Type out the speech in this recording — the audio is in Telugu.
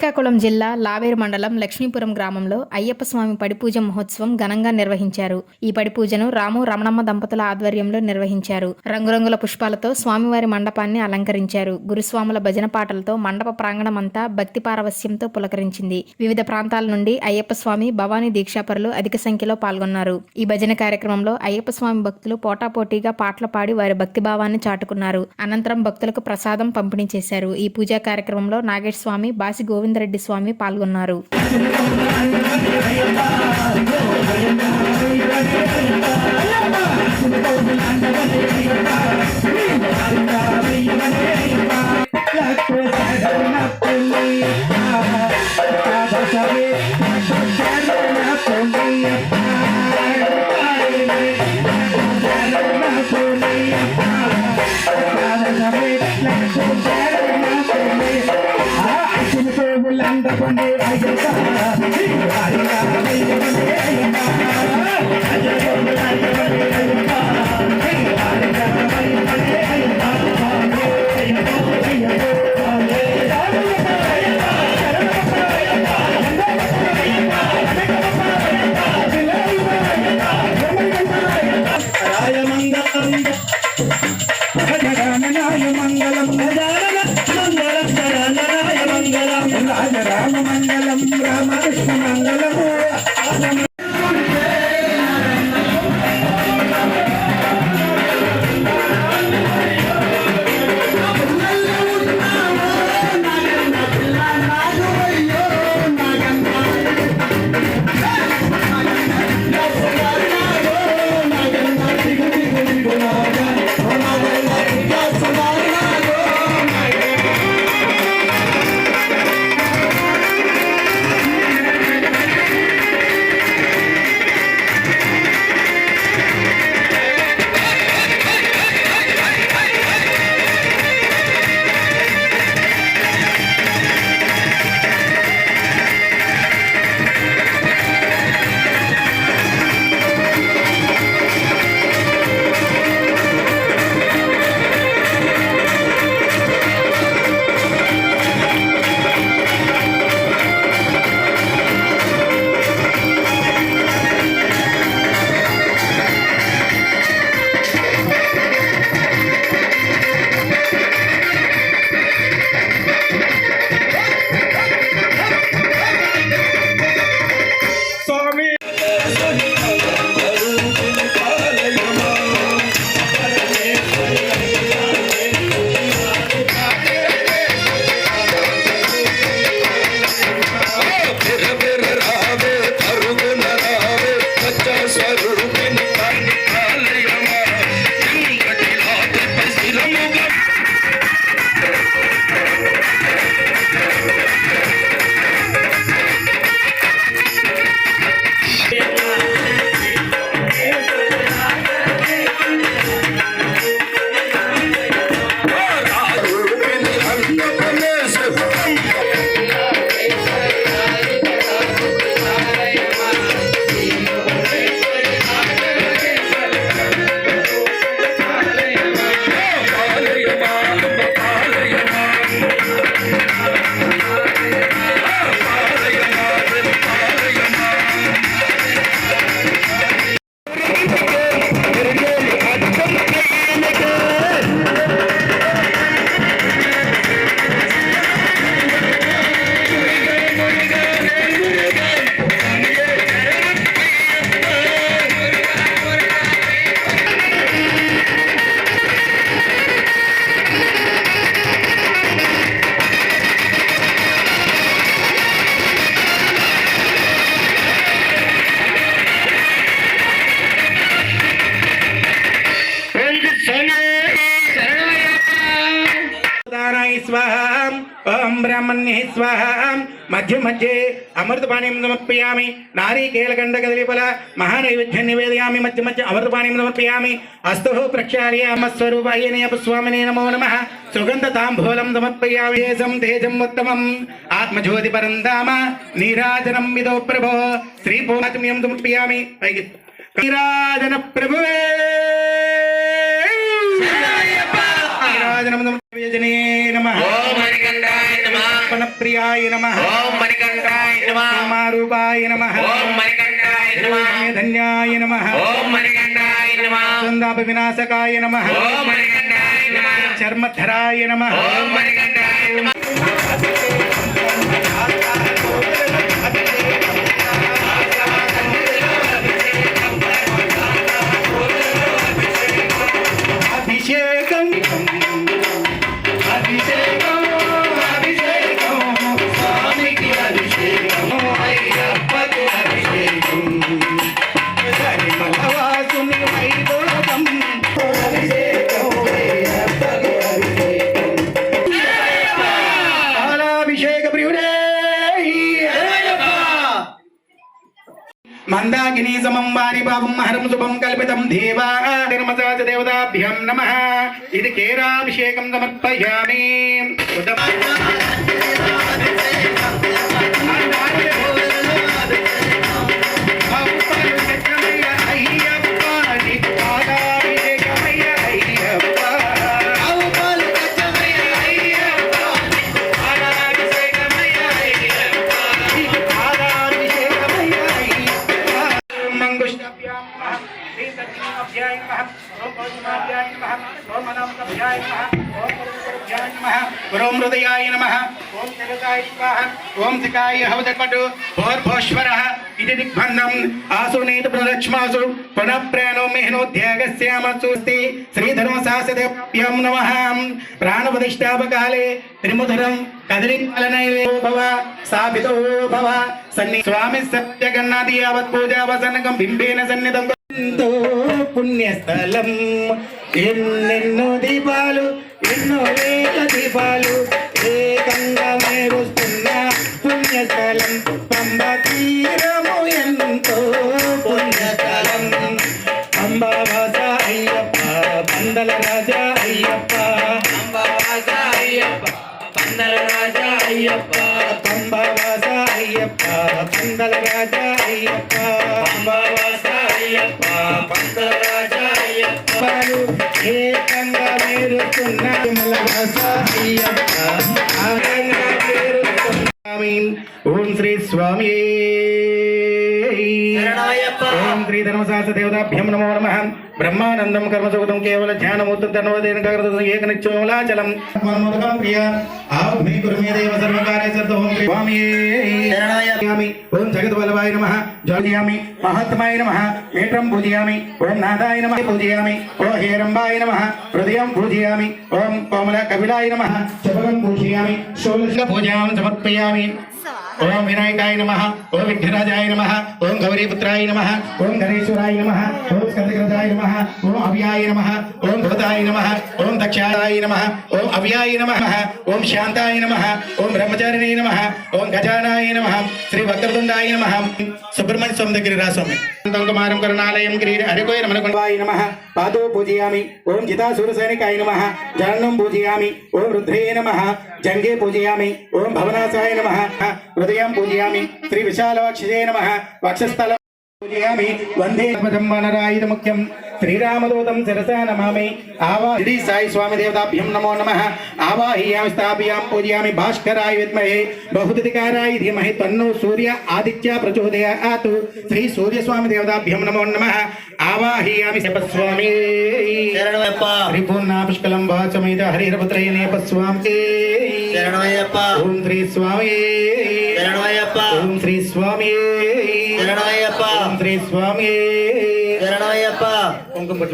శ్రీకాకుళం జిల్లా లావేరు మండలం లక్ష్మీపురం గ్రామంలో అయ్యప్ప స్వామి పడిపూజ మహోత్సవం ఘనంగా నిర్వహించారు. ఈ పడిపూజను రాము రమణమ్మ దంపతుల ఆధ్వర్యంలో నిర్వహించారు. రంగురంగుల పుష్పాలతో స్వామివారి మండపాన్ని అలంకరించారు. గురుస్వాముల భజన పాటలతో మండప ప్రాంగణమంతా భక్తి పారవస్యంతో పులకరించింది. వివిధ ప్రాంతాల నుండి అయ్యప్ప స్వామి భవానీ దీక్షాపరులు అధిక సంఖ్యలో పాల్గొన్నారు. ఈ భజన కార్యక్రమంలో అయ్యప్ప స్వామి భక్తులు పోటాపోటీగా పాటలు పాడి వారి భక్తి భావాన్ని చాటుకున్నారు. అనంతరం భక్తులకు ప్రసాదం పంపిణీ చేశారు. ఈ పూజా కార్యక్రమంలో నాగేశ్వామి స్వామి బాసి గోవిందరెడ్డి స్వామి పాల్గొన్నారు. கொண்டே ஐயா ஐயா ஐயா రాజరామ మంగళం రామకృష్ణ స్వాహ ఓం బ్రాహ్మణ్యే స్వాహ మధ్య మధ్యే అమృతపాణీం సమర్పయామి నారీకేలకండ కదలిపల మహానైవేద్యం నివేదయామి మధ్య మధ్య అమృతపాణీం సమర్పయామి అస్తు ప్రక్షాళయామ స్వరూపాయనే స్వామినే నమో నమ సుగంధ తాంబూలం సమర్పయామి తేజం తేజం ఉత్తమం ఆత్మజ్యోతి పరందామ నీరాజనం విదో ప్రభో శ్రీపూర్ణాత్మ్యం సమర్పయామి పైకి నీరాజన ప్రభువే నీరాజనం సమర్పయజనే నమః ఓం హరికండాయ నమః సమర్పణ ప్రియాయ నమ ఓం మణికంఠాయ నమః రూపాయ నమ ఓం మణికంఠాయ నమః ధన్యాయ నమ ఓం మణికంఠాయ నమః సందాప వినాశకాయ నమ ఓం మణికంఠాయ నమః చర్మధరాయ నమ ఓం మణికంఠాయ వాగిని సమం వారి పాపం హరం శుభం కల్పితం దేవా నిర్మసాచ దేవతాభ్యం నమ. ఇది కేరాభిషేకం సమర్పయామి. హృదయాయ నమ. ఓం జగతాయ స్వాహ ఓం సికాయ హవజపటు భోర్భోశ్వరः ఇది దిగ్బంధం. ఆసునేత ప్రదక్ష్మాసు పునః ప్రాణో మెహనోధ్యాగస్యామసూస్తి శ్రీధర్మశాస్త్రభ్యం నమః. ప్రాణప్రతిష్టాపకాలే త్రిముధరం కదలిపాలనైవే భవ స్థాపితో భవ సన్ని స్వామి సత్యగన్నాది యావత్ పూజావసనకం బింబేన సన్నిధం. పుణ్యస్థలం. ఎన్నెన్నో దీపాలు ఎన్నో వేల దీపాలు ఏకంగా మేరుస్తున్న పుణ్యస్థలం. పంబ తీరము ఎంతో పుణ్యస్థలం. అంబావాస అయ్యప్ప పందల రాజా అయ్యప్ప. అంబవాస అయ్యప్ప పందల రాజా అయ్యప్ప. పంబావాస అయ్యప్ప పందల రాజా అయ్యప్ప. అంబవాస అయ్యప్ప పందల రాజా అయ్యప్ప. ఏకంగా మేరుతున్న విమలవాస ఓం శ్రీ స్వామి. శరణమయ్యప్ప. ఓం శ్రీ ధర్మశాస్త్ర దేవతాభ్యం నమో నమ బ్రహ్మానందం కర్మసుగతం కేవల ధ్యానమూర్తం ధర్మదేన కగరతం ఏకనిత్యోలాచలం మన్మోదకం ప్రియ ఆగ్నే కుర్మే దేవ సర్వకార్య సర్వ ఓం శ్రీ స్వామి పూజయామి ఓం జగద్వల్లభాయ నమ జ్యోతియామి మహాత్మాయ నమ నేత్రం పూజయామి ఓం నాదాయ నమ పూజయామి ఓ హేరంబాయ నమ హృదయం పూజయామి ఓం కోమల కపిలాయ నమ శపకం పూజయామి షోలశ పూజాం సమర్పయామి ఓం వినాయకాయ నమ ఓం విఘ్నరాజాయ నమ ఓం గౌరీపుత్రాయ నమ ఓం గణేశ్వరాయ నమ ఓం స్కందగ్రజాయ నమ ఓం అవ్యాయ నమ ఓం భూతాయ నమ ఓం దక్షాయ నమ ఓం అవ్యాయ నమ ఓం శాంతాయ నమ ఓం బ్రహ్మచారిణే నమ ఓం గజానాయ నమ శ్రీ వక్రతుండాయ నమ సుబ్రహ్మణ్య స్వామి దగ్గర రాస్వామి కుమారం కరుణాలయం గిరి హరికోయ నమనకుండాయ నమ పాదో పూజయామి ఓం జితాసుర సైనికాయ నమ జరణం పూజయామి ఓం రుద్రే నమ జంగే పూజయామి ఓం భవనాశాయ నమ హృదయం పూజయామి. శ్రీ విశాలవక్షజే నమ. వక్షస్థల పూజయామి. వందే పదమ్మనరాయుధ ముఖ్యం. శ్రీరామదూతం శిరసా నమామి. ఆవా శ్రీ సాయి స్వామి దేవతాభ్యం నమో నమ. ఆవాహయామి స్థాపయాం పూజయామి. భాస్కరాయ విద్మహే. బహుదికారాయ ధీమహి. తన్నో సూర్య ఆదిత్య ప్రచోదయాత్ శ్రీ సూర్య స్వామి దేవతాభ్యం నమో. నమ ఆవాహయామి శపస్వామి. పరిపూర్ణ పుష్కలం వాచమేత హరిహరపుత్రయ నేపస్వామి. శరణమయ్యప్ప ఓం శ్రీ స్వామి. శరణమయ్యప్ప ఓం శ్రీ స్వామి. శరణమయ్యప్ప ఓం శ్రీ స్వామి. శరణమయ్యప్ప కుంకుమ